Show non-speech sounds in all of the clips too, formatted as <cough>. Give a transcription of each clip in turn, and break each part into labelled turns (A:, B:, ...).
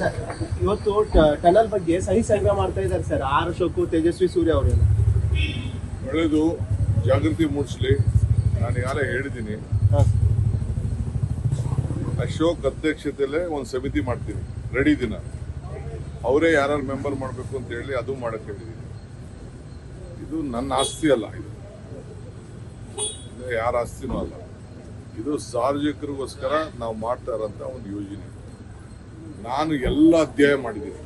A: Sir ಇವತ್ತು tunnel ಬಗ್ಗೆ ಸಹಿ ಸಂಗ್ರಹ ಮಾಡ್ತಾ ಇದ್ದಾರೆ ಸರ್ ಆರ್ ಅಶೋಕು ತೇಜಸ್ವಿ ಸೂರ್ಯ ಅವರೆಲ್ಲ.
B: ಒಳ್ಳೆಯದು ಜಾಗೃತಿ ಮೂಡಿಸ್ಲಿ. ನಾನು ಯಾರೇ ಹೇಳಿದ್ದೀನಿ. ಅಶೋಕ್ ಅಧ್ಯಕ್ಷತೆಯಲ್ಲೇ ಒಂದು ಸಮಿತಿ ಮಾಡ್ತೀನಿ ರೆಡಿ ದಿನ. ಅವರೇ ಯಾರು ಮೆಂಬರ್ ಮಾಡಬೇಕು ಅಂತ ಹೇಳಿ ಅದು ಮಾಡಕ್ಕೆ ಹೇಳಿದ್ದೀನಿ ಇದು ನನ್ನ ಆಸ್ತಿ ಅಲ್ಲ ಇದು. ಇದು ಯಾರ ಆಸ್ತಿನೂ ಅಲ್ಲ. ಇದು ಸಾರ್ವಜನಿಕರಿಗೋಸ್ಕರ ನಾವು ಮಾಡ್ತಾ ಇರೋಂಥ ಒಂದು ಯೋಜನೆ. ನಾನು ಎಲ್ಲ ಅಧ್ಯಾಯ ಮಾಡಿದ್ದೀನಿ.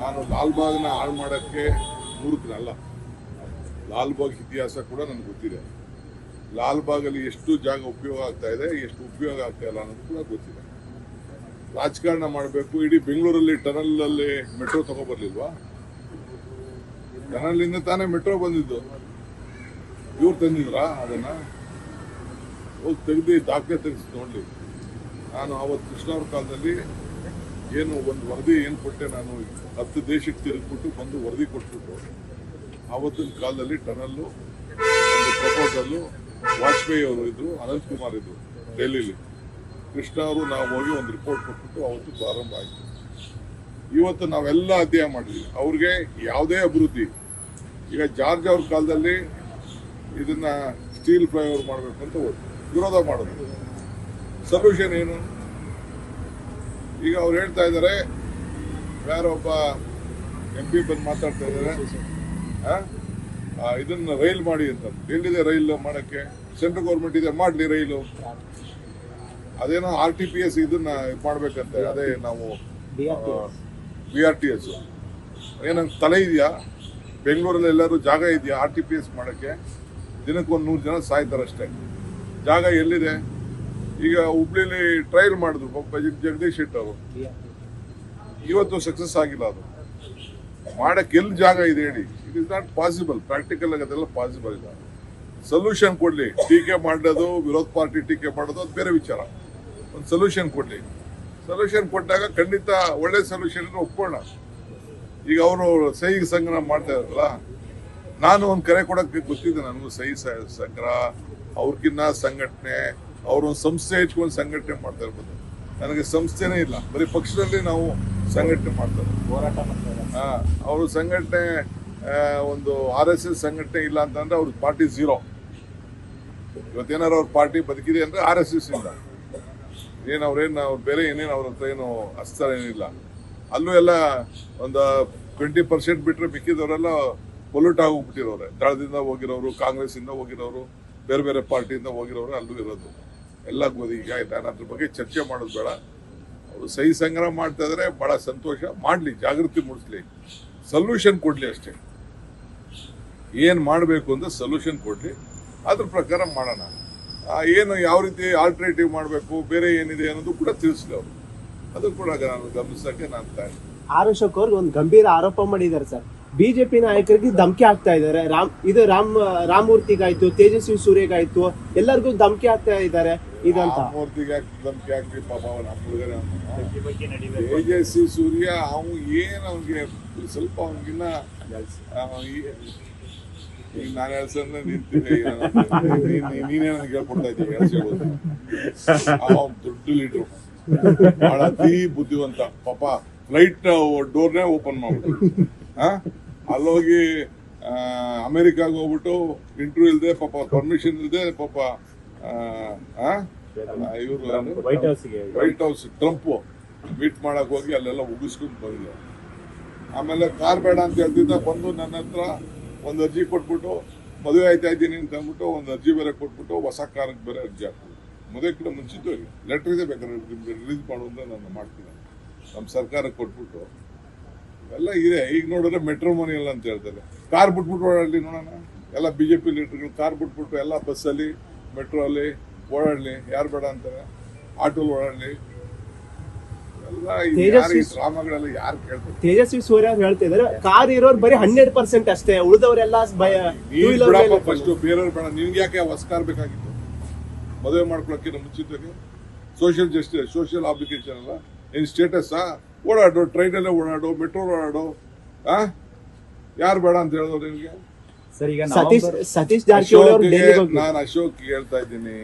B: ನಾನು ಲಾಲ್ಬಾಗ್ನ ಹಾಳು ಮಾಡೋಕ್ಕೆ ಮೂರ್ಖನಲ್ಲ. ಲಾಲ್ಬಾಗ್ ಇತಿಹಾಸ ಕೂಡ ನನಗೆ ಗೊತ್ತಿದೆ. ಲಾಲ್ಬಾಗಲ್ಲಿ ಎಷ್ಟು ಜಾಗ ಉಪಯೋಗ ಆಗ್ತಾ ಇದೆ, ಎಷ್ಟು ಉಪಯೋಗ ಆಗ್ತಾ ಇಲ್ಲ ಅನ್ನೋದು ಕೂಡ ಗೊತ್ತಿದೆ. ರಾಜಕಾರಣ ಮಾಡಬೇಕು, ಇಡೀ ಬೆಂಗಳೂರಲ್ಲಿ ಟನಲ್ ಮೆಟ್ರೋ ತಗೊಬರ್ಲಿಲ್ವಾ? ಟನಲ್ ಇಂದ ತಾನೇ ಮೆಟ್ರೋ ಬಂದಿದ್ದು. ಇವ್ರು ತಂದಿದ್ರಾ ಅದನ್ನ? ಹೋಗಿ ತೆಗ್ದು ದಾಖಲೆ ತೆಗೆಸಿ ನೋಡ್ಲಿ. ನಾನು ಅವತ್ತು ಕೃಷ್ಣವ್ರ ಕಾಲದಲ್ಲಿ ಏನು ಒಂದು ವರದಿ ಏನು ಕೊಟ್ಟೆ ನಾನು ಹತ್ತು ದೇಶಕ್ಕೆ ತಿರುಗ್ಬಿಟ್ಟು ಬಂದು ವರದಿ ಕೊಟ್ಬಿಟ್ಟು, ಆವತ್ತಿನ ಕಾಲದಲ್ಲಿ ಟನಲ್ಲು, ಒಂದು ಪ್ರಪೋಸಲ್ಲು ವಾಜಪೇಯಿ ಅವರು ಇದ್ರು, ಅನಂತ್ ಕುಮಾರ್ ಇದ್ರು ಡೆಲ್ಲಿಲಿ ಕೃಷ್ಣ ಅವರು ನಾವು ಹೋಗಿ ಒಂದು ರಿಪೋರ್ಟ್ ಕೊಟ್ಬಿಟ್ಟು ಅವತ್ತು ಪ್ರಾರಂಭ ಆಯಿತು. ಇವತ್ತು ನಾವೆಲ್ಲ ಅಧ್ಯಯನ ಮಾಡಿದ್ವಿ. ಅವ್ರಿಗೆ ಯಾವುದೇ ಅಭಿವೃದ್ಧಿ, ಈಗ ಜಾರ್ಜ್ ಅವ್ರ ಕಾಲದಲ್ಲಿ ಇದನ್ನ ಸ್ಟೀಲ್ ಫ್ಲೈಓವರ್ ಮಾಡಬೇಕು ಅಂತ. ವಿರೋಧ ಮಾಡೋದು. ಸೊಲ್ಯೂಷನ್ ಏನು? ಈಗ ಅವ್ರು ಹೇಳ್ತಾ ಇದ್ದಾರೆ ಯಾರೊಬ್ಬ ಎಂ ಪಿ ಬಂದು ಮಾತಾಡ್ತಾ ಇದ್ದಾರೆ ಇದನ್ನ ರೈಲ್ ಮಾಡಿ ಅಂತ. ಎಲ್ಲಿದೆ ರೈಲ್ ಮಾಡಕ್ಕೆ? ಸೆಂಟ್ರಲ್ ಗೌರ್ಮೆಂಟ್ ಇದೆ, ಮಾಡ್ಲಿ ರೈಲು. ಅದೇನೋ ಆರ್ ಟಿ ಪಿ ಎಸ್ ಇದನ್ನ ಇದ್ ಮಾಡ್ಬೇಕಂತೆ, ಅದೇ ನಾವು ಬಿ ಆರ್ ಟಿ ಎಸ್ ಏನಂತ ತಲೆ ಇದೆಯಾ? ಬೆಂಗಳೂರಲ್ಲಿ ಎಲ್ಲರೂ ಜಾಗ ಇದೆಯಾ ಆರ್ ಟಿ ಪಿ ಎಸ್ ಮಾಡಕ್ಕೆ? ದಿನಕ್ಕೆ ಒಂದು ನೂರು ಜನ ಸಾಯ್ತಾರಷ್ಟೇ. ಜಾಗ ಎಲ್ಲಿದೆ? ಈಗ ಹುಬ್ಳಿಲಿ ಟ್ರಯಲ್ ಮಾಡಿದ್ರು ಜಗದೀಶ್ ಶೆಟ್ಟರ್ ಅವರು. ಇವತ್ತು ಸಕ್ಸಸ್ ಆಗಿಲ್ಲ ಅದು. ಮಾಡಕ್ಕೆ ಎಲ್ಲಿ ಜಾಗ ಇದೆ ಹೇಳಿ. It is not possible practical ಆಗಿ ಅದೆಲ್ಲ ಪಾಸಿಬಲ್ ಇಲ್ಲ. ಸೊಲ್ಯೂಷನ್ ಕೊಡ್ಲಿ. ಟೀಕೆ ಮಾಡೋದು ವಿರೋಧ ಪಾರ್ಟಿ ಟೀಕೆ ಮಾಡೋದು ಅದು ಬೇರೆ ವಿಚಾರ. ಒಂದು ಸೊಲ್ಯೂಷನ್ ಕೊಡ್ಲಿ. ಸೊಲ್ಯೂಷನ್ ಕೊಟ್ಟಾಗ ಖಂಡಿತ ಒಳ್ಳೆ ಸೊಲ್ಯೂಷನ್ ಒಪ್ಕೋಣ ಈಗ ಅವರು ಸಹಿ ಸಂಗ್ರಹ ಮಾಡ್ತಾ ಇದ್ರಲ್ಲ ನಾನು ಒಂದು ಕರೆ ಕೊಡಕ್ಕೆ ಗೊತ್ತಿದ್ದೆ ನನಗೂ ಸಹಿ ಸಂಗ್ರಹ ಅವ್ರಿಗಿನ್ನ ಸಂಘಟನೆ ಅವ್ರೊಂದು ಸಂಸ್ಥೆ ಇಟ್ಕೊಂಡು ಸಂಘಟನೆ ಮಾಡ್ತಾ ಇರ್ಬೋದು. ನನಗೆ ಸಂಸ್ಥೆನೇ ಇಲ್ಲ. ಬರೀ ಪಕ್ಷದಲ್ಲಿ ನಾವು ಸಂಘಟನೆ ಮಾಡ್ತಾರೆ
A: ಹೋರಾಟ ಮಾಡ್ತಾರೆ
B: ಹಾ, ಅವರು ಸಂಘಟನೆ ಆ, ಒಂದು ಆರ್ ಎಸ್ ಎಸ್ ಸಂಘಟನೆ ಇಲ್ಲ ಅಂತಂದ್ರೆ ಅವ್ರ ಪಾರ್ಟಿ ಝೀರೋ. ಇವತ್ತೇನಾರು ಅವ್ರ ಪಾರ್ಟಿ ಬದುಕಿದೆ ಅಂದ್ರೆ ಆರ್ ಎಸ್ ಎಸ್ ಇಂದ. ಏನು ಅವ್ರೇನು ಅವ್ರ ಬೇರೆ ಏನೇನು ಅವ್ರ ಹತ್ರ ಏನು ಅಸ್ತರ ಏನಿಲ್ಲ. ಅಲ್ಲೂ ಎಲ್ಲ ಒಂದು ಟ್ವೆಂಟಿ ಪರ್ಸೆಂಟ್ ಬಿಟ್ಟರೆ ಮಿಕ್ಕಿದವರೆಲ್ಲ ಪೊಲ್ಯೂಟ್ ಆಗೋಗ್ಬಿಟ್ಟಿರೋರೆ. ದಳದಿಂದ ಹೋಗಿರೋರು ಕಾಂಗ್ರೆಸ್ ಇಂದ ಹೋಗಿರೋರು ಬೇರೆ ಬೇರೆ ಪಾರ್ಟಿಯಿಂದ ಹೋಗಿರೋರು ಅಲ್ಲೂ ಇರೋದು. ಎಲ್ಲ ಗೊತ್ತು ಈಗ ನಾನು ಅದ್ರ ಬಗ್ಗೆ ಚರ್ಚೆ ಮಾಡೋದು ಬೇಡ. ಅವರು ಸಹಿ ಸಂಗ್ರಹ ಮಾಡ್ತಾ ಇದ್ರೆ ಬಹಳ ಸಂತೋಷ. ಮಾಡ್ಲಿ, ಜಾಗೃತಿ ಮೂಡಿಸ್ಲಿ. ಸೊಲ್ಯೂಷನ್ ಕೊಡ್ಲಿ ಅಷ್ಟೇ. ಏನ್ ಮಾಡಬೇಕು ಅಂತ ಸೊಲ್ಯೂಷನ್ ಕೊಡ್ಲಿ. ಅದ್ರ ಪ್ರಕಾರ ಮಾಡೋಣ. ಏನು ಯಾವ ರೀತಿ ಆಲ್ಟರ್ನೇಟಿವ್ ಮಾಡಬೇಕು, ಬೇರೆ ಏನಿದೆ ಅನ್ನೋದು ಕೂಡ ತಿಳಿಸ್ಲಿ ಅವರು. ಅದು ಕೂಡ ನಾನು ಗಮನಿಸಕ್ಕೆ ನಾನು ತಾಯಿ.
A: ಆರ್ ಅವ್ರಿಗೆ ಒಂದು ಗಂಭೀರ ಆರೋಪ ಮಾಡಿದ್ದಾರೆ ಸರ್. ಬಿಜೆಪಿ ನಾಯಕರಿಗೆ ಧಮಕಿ ಆಗ್ತಾ ಇದ್ದಾರೆ. ರಾಮ್ ಇದು ರಾಮ್ ರಾಮಮೂರ್ತಿಗಾಯ್ತು ತೇಜಸ್ವಿ ಸೂರ್ಯಗಾಯ್ತು ಎಲ್ಲರಿಗೂ ಧಮಕಿ ಆಗ್ತಾ ಇದ್ದಾರೆ. ಇದಂತ.
B: ಧಮಕಿ ಪಾಪ ತೇಜಸ್ವಿ ಸೂರ್ಯ ಅವನು ಏನ್ ಅವ್ನಿಗೆ ಸ್ವಲ್ಪ ಅವನಿಗಿನ್ನ ಈಗ ನಾನು ಹೇಳ್ಸಂದ್ರೆ ನಿಂತಿದ್ದೆ ನೀನೇ ನನಗೆ ಹೇಳ್ಕೊಡ್ತಾ ಇದ್ದೀವಿ ಹೇಳ್ಸೋದು ಅವನ್ ದೊಡ್ಡ ಲೀಡ್ರು ಬಹಳ ಅತಿ ಬುದ್ಧಿವಂತ. ಪಾಪ ಫ್ಲೈಟ್ ಡೋರ್ನೇ ಓಪನ್ ಮಾಡ್ಬಿಟ್ಟು? <laughs> ಅಲ್ಲೋಗಿ ಅಮೆರಿಕಾಗ ಹೋಗ್ಬಿಟ್ಟು ಇಂಟರ್ವ್ಯೂ ಇಲ್ಲದೆ ಪಾಪ ಪರ್ಮಿಷನ್ ಇಲ್ಲದೆ ಪಾಪ ಇವರು
C: ವೈಟ್
B: ಹೌಸ್ ಟ್ರಂಪ್ ಮೀಟ್ ಮಾಡಕ್ ಹೋಗಿ ಅಲ್ಲೆಲ್ಲ ಉಗಿಸ್ಕೊಂಡು ಬಂದ್ರು ಆಮೇಲೆ ಕಾರ್ ಬೇಡ ಅಂತ ಹೇಳ್ತಿದ್ದ ಬಂದು ನನ್ನ ಹತ್ರ ಒಂದು ಅರ್ಜಿ ಕೊಟ್ಬಿಟ್ಟು ಮದುವೆ ಆಯ್ತಾ ಇದ್ದೀನಿ ಅಂತ ಅಂದ್ಬಿಟ್ಟು ಒಂದು ಅರ್ಜಿ ಬೇರೆ ಕೊಟ್ಬಿಟ್ಟು ಹೊಸ ಕಾರಕ್ಕೆ ಬೇರೆ ಅರ್ಜಿ ಹಾಕ್ಬಿಟ್ಟು ಮದುವೆ ಕೂಡ ಮುಂಚಿತವಾಗಿ ಲೆಟರ್ ಇದೆ ಬೇಕಾದ್ರೆ ರಿಲೀಸ್ ಮಾಡು ಅಂತ ನಾನು ಮಾಡ್ತೀನಿ. ನಮ್ಮ ಸರ್ಕಾರ ಕೊಟ್ಬಿಟ್ಟು ಎಲ್ಲ ಇದೆ. ಈಗ ನೋಡಿದ್ರೆ ಮೆಟ್ರೋಮೋನಿಯಲ್ ಅಂತ ಹೇಳ್ತಾರೆ. ಕಾರ್ ಬಿಟ್ಬಿಟ್ಟು ಓಡಾಡಲಿ ನೋಡೋಣ. ಎಲ್ಲ ಬಿ ಜೆ ಪಿ ಲೀಡರ್ಗಳು ಕಾರ್ ಬಿಟ್ಬಿಟ್ಟು ಎಲ್ಲ ಬಸ್ಸಲ್ಲಿ ಮೆಟ್ರೋ ಅಲ್ಲಿ ಓಡಾಡಲಿ. ಯಾರು ಬೇಡ ಅಂತಾರೆ? ಆಟೋಲಿ ಓಡಾಡಲಿ.
A: ತೇಜಸ್ವಿ-
B: ಡ್ರಾಮಾಗಳೆಲ್ಲ ಯಾರು ಕೇಳ್ತಾರೆ?
A: ತೇಜಸ್ವಿ ಸೂರ್ಯ ಅವ್ರು ಹೇಳ್ತಾ ಇದ್ದಾರೆ ಕಾರ್ ಇರೋರು ಬರೀ ಹಂಡ್ರೆಡ್ ಪರ್ಸೆಂಟ್ ಅಷ್ಟೇ. ಉಳಿದವರೆಲ್ಲ ಭಯ
B: ಫಸ್ಟ್ ಬೇರೆಯವ್ರು ಬೇಡ. ನಿನ್ಗೆ ಯಾಕೆ ಹೊಸ ಕಾರ್ ಬೇಕಾಗಿತ್ತು? ಮದುವೆ ಮಾಡ್ಕೊಳಕ್ಕಿಂತ ಮುಂಚಿತವಾಗಿ? ಸೋಷಿಯಲ್ ಜಸ್ಟಿಸ್ ಸೋಷಿಯಲ್ ಅಪ್ಲಿಕೇಶನ್ ಅಲ್ಲ ನಿನ್ ಸ್ಟೇಟಸ್ ಓಡಾಡು ಟ್ರೈನಲ್ಲೇ ಓಡಾಡು ಮೆಟ್ರೋ ಓಡಾಡು. ಆ? ಯಾರು ಬೇಡ ಅಂತ ಹೇಳಿದ್ರು ನಿಮಗೆ
C: ಸರ್ ಈಗ
A: ಸತೀಶ್ ಜಾರಕಿಹೊಳಿ
B: ನಾನು ಅಶೋಕ್ ಹೇಳ್ತಾ ಇದ್ದೀನಿ.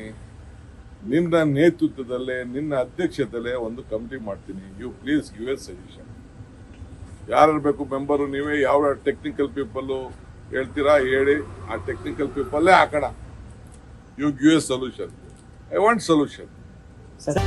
B: ನಿನ್ನ ನೇತೃತ್ವದಲ್ಲೇ ನಿನ್ನ ಅಧ್ಯಕ್ಷದಲ್ಲೇ ಒಂದು ಕಮಿಟಿ ಮಾಡ್ತೀನಿ. You please give a suggestion ಯಾರು ಬೇಕು ಮೆಂಬರು ನೀವೇ? ಯಾವ ಟೆಕ್ನಿಕಲ್ ಪೀಪಲ್ ಹೇಳ್ತೀರಾ? ಹೇಳಿ. ಆ ಟೆಕ್ನಿಕಲ್ ಪೀಪಲ್ಲೇ ಹಾಕೋಣ. You give a solution I want solution
A: sir